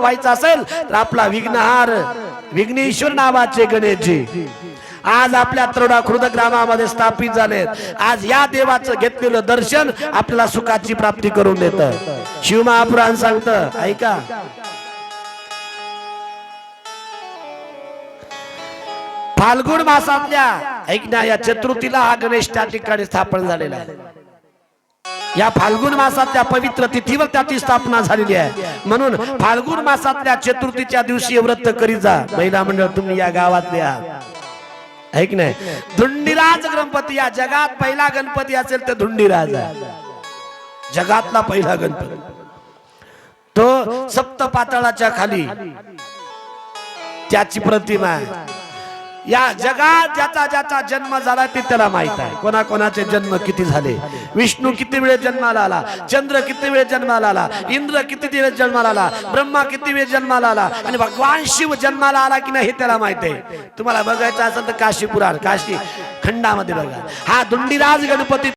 व्हायचं असेल तर आपला विघ्नहार विघ्नेश्वर नावाचे गणेशजी. आज आपल्या तरुणा खुर्द ग्रामामध्ये स्थापित झाले आज या देवाचं घेतलेलं दर्शन आपल्याला सुखाची प्राप्ती करून देत. शिवमहापुराण सांगत ऐका. फाल्गुन मासातल्या ऐकण्या या चतुर्थीला हा गणेश त्या ठिकाणी स्थापन झालेला आहे. या फाल्गुन मासातल्या पवित्र तिथीवर त्याची स्थापना झालेली आहे. म्हणून फाल्गुन मासातल्या चतुर्थीच्या दिवशी व्रत करीत जा. महिला मंडळ तुम्ही या गावातल्या आहात ऐक नाही? धुंडीराज गणपती या जगात पहिला गणपती असेल तर धुंडीराज आहे. जगातला पहिला गणपती. तो सप्त पातळाच्या खाली त्याची प्रतिमा आहे. या जगात ज्याचा ज्याचा जन्म झाला ते त्याला माहीत आहे. कोणाकोणाचे जन्म किती झाले? विष्णू किती वेळ जन्माला आला? चंद्र किती वेळ जन्माला आला? इंद्र किती वेळ जन्माला आला? ब्रह्मा किती वेळ जन्माला आला? आणि भगवान शिव जन्माला आला की नाही हे त्याला माहीत आहे. तुम्हाला बघायचं असेल तर काशी पुराण काशी खंडामध्ये बघा. हा धुंडीराज गणपती